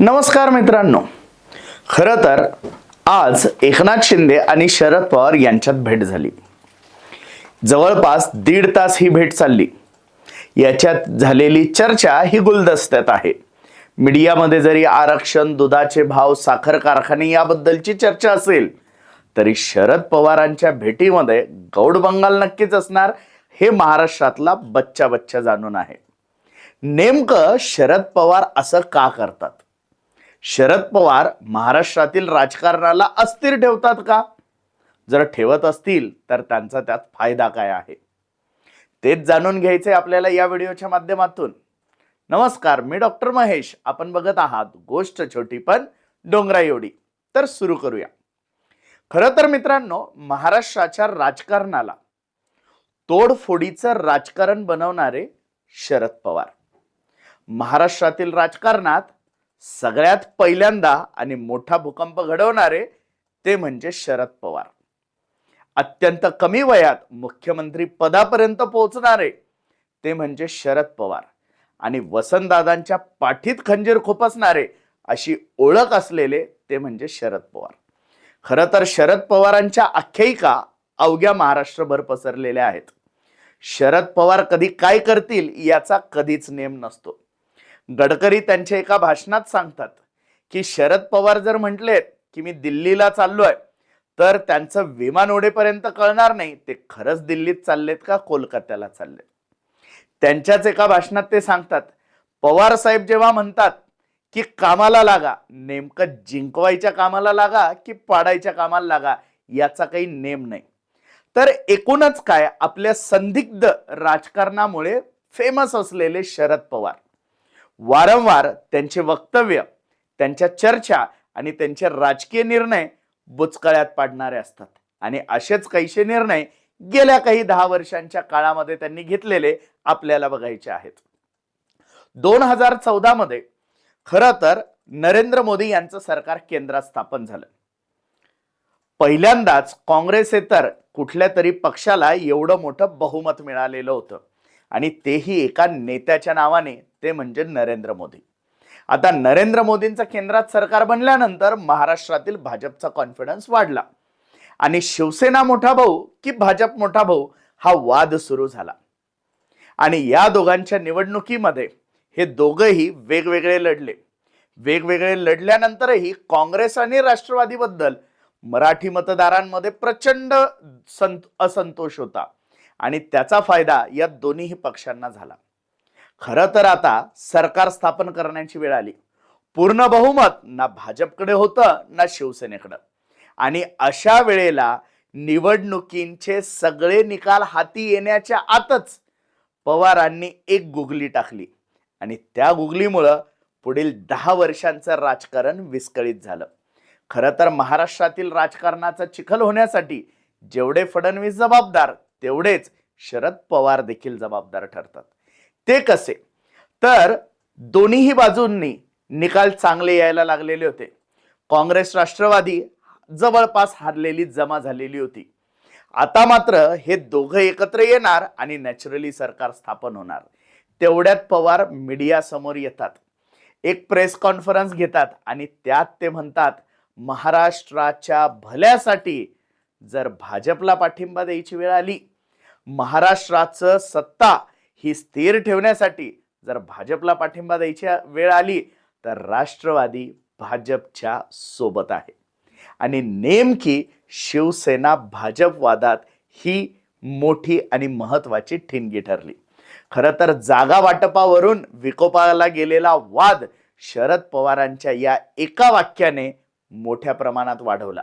नमस्कार मित्रांनो. खरं तर आज एकनाथ शिंदे आणि शरद पवार यांच्यात भेट झाली. जवळपास दीड तास ही भेट चालली. याच्यात झालेली चर्चा ही गुलदस्त्यात आहे. मीडियामध्ये जरी आरक्षण दुधाचे भाव साखर कारखाने याबद्दलची चर्चा असेल तरी शरद पवारांच्या भेटीमध्ये गौड बंगाल नक्कीच असणार हे महाराष्ट्रातला बच्चा बच्चा जाणून आहे. नेमकं शरद पवार असं का करतात? शरद पवार महाराष्ट्रातील राजकारणाला अस्थिर ठेवतात का? जर ठेवत असतील तर त्यांचा त्यात फायदा काय आहे? तेच जाणून घ्यायचे आपल्याला या व्हिडिओच्या माध्यमातून. नमस्कार मी डॉक्टर महेश. आपण बघत आहात गोष्ट छोटी पण डोंगरा एवढी. तर सुरू करूया. खरं तर मित्रांनो महाराष्ट्राच्या राजकारणाला तोडफोडीचं राजकारण बनवणारे शरद पवार. महाराष्ट्रातील राजकारणात सगळ्यात पहिल्यांदा आणि मोठा भूकंप घडवणारे ते म्हणजे शरद पवार. अत्यंत कमी वयात मुख्यमंत्री पदापर्यंत पोहोचणारे ते म्हणजे शरद पवार. आणि वसंतदादांच्या पाठीत खंजीर खुपसणारे अशी ओळख असलेले ते म्हणजे शरद पवार. खरं तर शरद पवारांच्या आख्यायिका अवघ्या महाराष्ट्रभर पसरलेल्या आहेत. शरद पवार कधी काय करतील याचा कधीच नेम नसतो. गडकरी त्यांच्या एका भाषणात सांगतात की शरद पवार जर म्हटलेत की मी दिल्लीला चाललोय तर त्यांचं विमान उडेपर्यंत कळणार नाही ते खरंच दिल्लीत चाललेत का कोलकात्याला चाललेत? त्यांच्याच एका भाषणात ते सांगतात पवार साहेब जेव्हा म्हणतात की कामाला लागा नेमकं जिंकवायच्या कामाला लागा की पाडायच्या कामाला लागा याचा काही नेम नाही. तर एकूणच काय आपल्या संदिग्ध राजकारणामुळे फेमस असलेले शरद पवार. वारंवार त्यांचे वक्तव्य त्यांच्या चर्चा आणि त्यांचे राजकीय निर्णय बुचकळ्यात पाडणारे असतात. आणि असेच कैसे निर्णय गेल्या काही दहा वर्षांच्या काळामध्ये त्यांनी घेतलेले आपल्याला बघायचे आहेत. दोन हजार चौदा मध्ये खरं तर नरेंद्र मोदी यांचं सरकार केंद्रात स्थापन झालं. पहिल्यांदाच काँग्रेसेतर कुठल्या तरी पक्षाला एवढं मोठं बहुमत मिळालेलं होतं. आणि तेही एका नेत्याच्या नावाने ते म्हणजे नरेंद्र मोदी. आता नरेंद्र मोदींचं केंद्रात सरकार बनल्यानंतर महाराष्ट्रातील भाजपचा कॉन्फिडन्स वाढला. आणि शिवसेना मोठा भाऊ की भाजप मोठा भाऊ हा वाद सुरू झाला. आणि या दोघांच्या निवडणुकीमध्ये हे दोघंही वेगवेगळे लढले. वेगवेगळे लढल्यानंतरही काँग्रेस आणि राष्ट्रवादीबद्दल मराठी मतदारांमध्ये प्रचंड संत असंतोष होता. आणि त्याचा फायदा या दोन्हीही पक्षांना झाला. खरं तर आता सरकार स्थापन करण्याची वेळ आली. पूर्ण बहुमत ना भाजपकडे होतं ना शिवसेनेकडं. आणि अशा वेळेला निवडणुकींचे सगळे निकाल हाती येण्याच्या आतच पवारांनी एक गुगली टाकली. आणि त्या गुगलीमुळं पुढील दहा वर्षांचं राजकारण विस्कळीत झालं. खरं तर महाराष्ट्रातील राजकारणाचा चिखल होण्यासाठी जेवढे फडणवीस जबाबदार तेवढेच शरद पवार देखील जबाबदार ठरतात. ते कसे? तर दोन्हीही बाजूंनी निकाल चांगले यायला लागलेले होते. काँग्रेस राष्ट्रवादी जवळपास हारलेली जमा झालेली होती. आता मात्र हे दोघं एकत्र येणार आणि नॅचरली सरकार स्थापन होणार. तेवढ्यात पवार मीडिया समोर येतात. एक प्रेस कॉन्फरन्स घेतात आणि त्यात ते म्हणतात महाराष्ट्राच्या भल्यासाठी जर भाजपला पाठिंबा द्यायची वेळ आली महाराष्ट्राचं सत्ता ही स्थिर ठेवण्यासाठी जर भाजपला पाठिंबा द्यायची वेळ आली तर राष्ट्रवादी भाजपच्या सोबत आहे. आणि नेमकी शिवसेना भाजप वादात ही मोठी आणि महत्वाची ठिणगी ठरली. खरं तर जागा वाटपावरून विकोपाला गेलेला वाद शरद पवारांच्या या एका वाक्याने मोठ्या प्रमाणात वाढवला.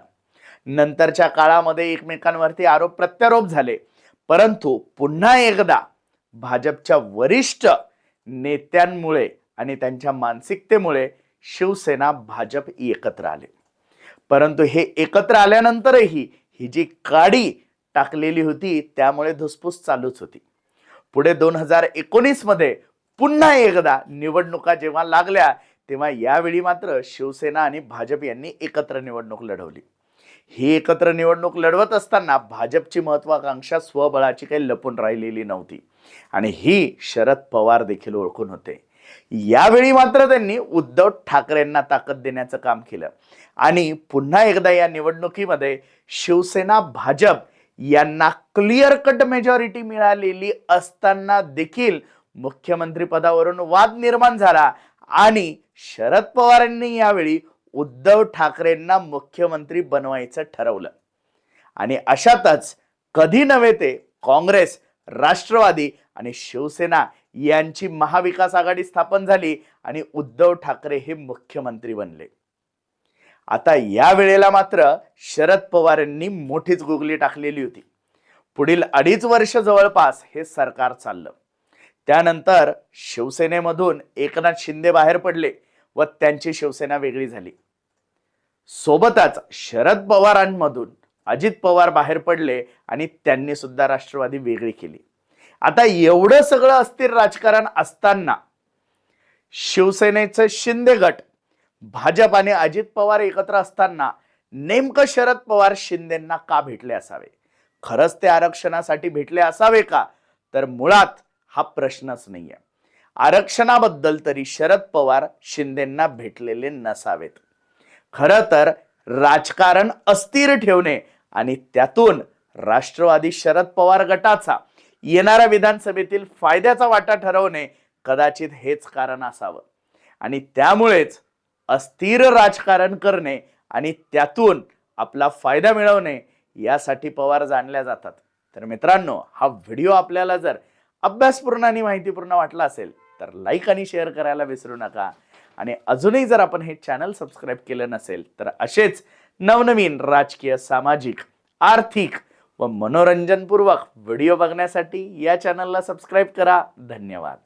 नंतरच्या काळामध्ये एकमेकांवरती आरोप प्रत्यारोप झाले. परंतु पुन्हा एकदा भाजपच्या वरिष्ठ नेत्यांमुळे आणि त्यांच्या मानसिकतेमुळे शिवसेना भाजप एकत्र आले. परंतु हे एकत्र आल्यानंतरही ही जी काडी टाकलेली होती त्यामुळे धुसफूस चालूच होती. पुढे दोन हजार एकोणीसमध्ये पुन्हा एकदा निवडणुका जेव्हा लागल्या तेव्हा यावेळी मात्र शिवसेना आणि भाजप यांनी एकत्र निवडणूक लढवली. ही एकत्र निवडणूक लढवत असताना भाजपची महत्वाकांक्षा स्वबळाची काही लपून राहिलेली नव्हती. आणि ही शरद पवार देखील ओळखून होते. यावेळी मात्र त्यांनी उद्धव ठाकरेंना ताकद देण्याचं काम केलं. आणि पुन्हा एकदा या निवडणुकीमध्ये शिवसेना भाजप यांना क्लिअर कट मेजॉरिटी मिळालेली असताना देखील मुख्यमंत्री पदावरून वाद निर्माण झाला. आणि शरद पवारांनी यावेळी उद्धव ठाकरेंना मुख्यमंत्री बनवायचं ठरवलं. आणि अशातच कधी नव्हे ते काँग्रेस राष्ट्रवादी आणि शिवसेना यांची महाविकास आघाडी स्थापन झाली आणि उद्धव ठाकरे हे मुख्यमंत्री बनले. आता या वेळेला मात्र शरद पवार यांनी मोठीच गुगली टाकलेली होती. पुढील अडीच वर्ष जवळपास हे सरकार चाललं. त्यानंतर शिवसेनेमधून एकनाथ शिंदे बाहेर पडले व त्यांची शिवसेना वेगळी झाली. सोबतच शरद पवारांमधून अजित पवार बाहेर पडले आणि त्यांनी सुद्धा राष्ट्रवादी वेगळी केली. आता एवढं सगळं अस्थिर राजकारण असताना शिवसेनेचं शिंदे गट भाजप आणि अजित पवार एकत्र असताना नेमकं शरद पवार शिंदेंना का भेटले असावे? खरंच ते आरक्षणासाठी भेटले असावे का? तर मुळात हा प्रश्नच नाहीये. आरक्षणाबद्दल तरी शरद पवार शिंदेंना भेटलेले नसावेत. खरं तर राजकारण अस्थिर ठेवणे आणि त्यातून राष्ट्रवादी शरद पवार गटाचा येणाऱ्या विधानसभेतील फायद्याचा वाटा ठरवणे कदाचित हेच कारण असावं. आणि त्यामुळेच अस्थिर राजकारण करणे आणि त्यातून आपला फायदा मिळवणे यासाठी पवार जाणल्या जातात. तर मित्रांनो हा व्हिडिओ आपल्याला जर अभ्यासपूर्ण आणि माहितीपूर्ण वाटला असेल तर लाईक आणि शेअर करायला विसरू नका. आणि अजूनही जर आपण हे चॅनल सबस्क्राईब केलं नसेल तर असेच नवनवीन राजकीय सामाजिक आर्थिक व मनोरंजनपूर्वक व्हिडिओ बघण्यासाठी या चॅनलला सबस्क्राईब करा. धन्यवाद.